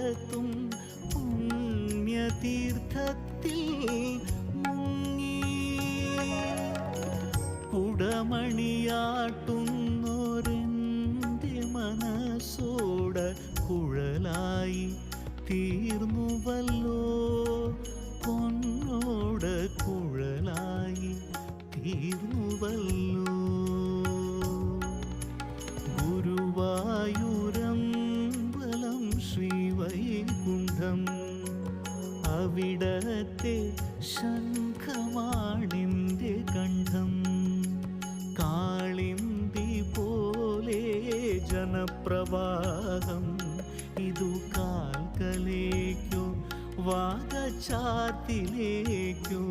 കണ്ടെത്തും പുണ്യതീർത്ഥത്തിൽ മുങ്ങി. കുടമണിയാട്ടുന്നോരെന്റെ മനസ്സോട് കുഴലായി തീർന്നുവല്ലോ. പൊന്നോട് കുഴലായി തീർന്നുവല്ലോ. കുണ്ഠം അവിടത്തെ ശംഖമാണിന്റെ കണ്ഠം. കാളിന്തി പോലെ ജനപ്രവാഹം. ഇതു കാൽക്കലേക്കോ വാഗചാത്തിലേക്കോ